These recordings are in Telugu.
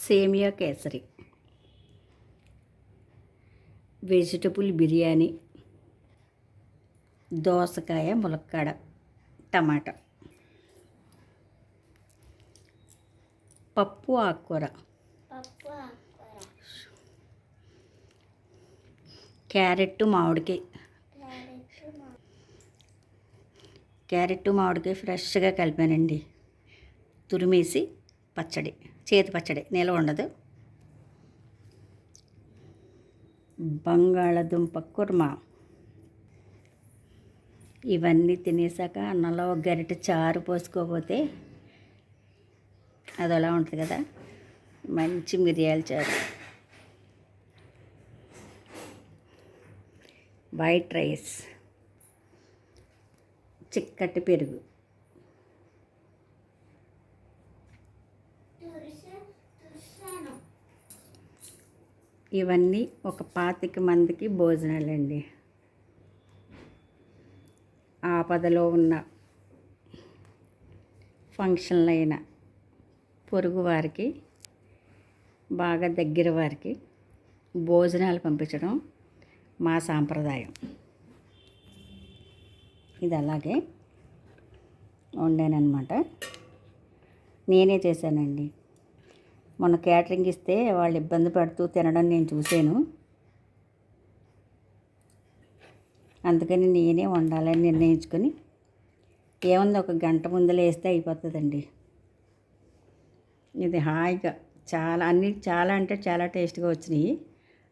సేమియా కేసరి. వెజిటబుల్ బిర్యానీ. దోసకాయ ములక్కాడ టమాటా. పప్పు ఆకుకూర. క్యారెట్ మామిడికాయ. క్యారెట్ మామిడికాయ ఫ్రెష్గా కలిపానండి. తురిమేసి పచ్చడి చేతి పచ్చడి నిల్వ ఉండదు. బంగాళదుంప కుర్మా. ఇవన్నీ తినేసాక అన్నంలో ఒక గరిటె చారు పోసుకోపోతే అది అలా ఉంటుంది కదా. మంచి మిరియాల చారు. White rice. చిక్కటి పెరుగు. ఇవన్నీ ఒక పాతిక మందికి భోజనాలండి. ఆపదలో ఉన్న ఫంక్షన్లైన పొరుగు వారికి బాగా దగ్గర వారికి భోజనాలు పంపించడం మా సాంప్రదాయం. ఇది అలాగే వండానమాట నేనే చేశానండి. మొన్న క్యాటరింగ్ ఇస్తే వాళ్ళు ఇబ్బంది పడుతూ తినడం నేను చూశాను. అందుకని నేనే వండాలని నిర్ణయించుకొని ఏముంది ఒక గంట ముందలే వేస్తే అయిపోతుందండి. ఇది హాయిగా చాలా అన్ని చాలా అంటే చాలా టేస్ట్గా వచ్చినాయి.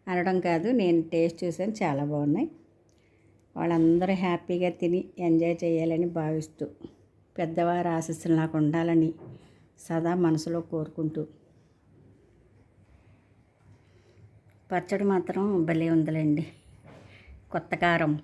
అనడం కాదు నేను టేస్ట్ చూసాను చాలా బాగున్నాయి. వాళ్ళందరూ హ్యాపీగా తిని ఎంజాయ్ చేయాలని భావిస్తూ పెద్దవారి ఆశస్సులు నాకు ఉండాలని సదా మనసులో కోరుకుంటూ పచ్చడి మాత్రం భలే ఉందిలేండి. కొత్త కారం.